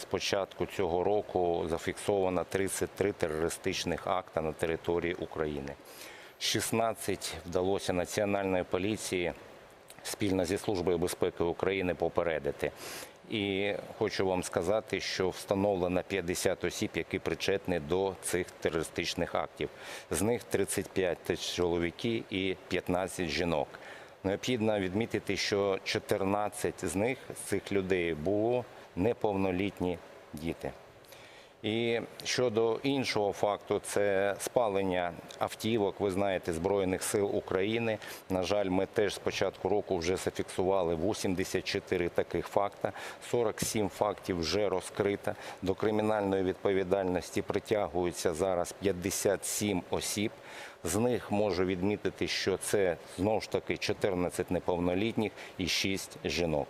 З початку цього року зафіксовано 33 терористичних акта на території України. 16 вдалося Національної поліції спільно зі Службою безпеки України попередити. І хочу вам сказати, що встановлено 50 осіб, які причетні до цих терористичних актів. З них 35 – це чоловіки і 15 жінок. Необхідно відмітити, що 14 з них, з цих людей, було неповнолітні діти. І щодо іншого факту, це спалення автівок, ви знаєте, Збройних сил України. На жаль, ми теж з початку року вже зафіксували 84 таких факта. 47 фактів вже розкрито. До кримінальної відповідальності притягуються зараз 57 осіб. З них можу відмітити, що це знову ж таки 14 неповнолітніх і 6 жінок.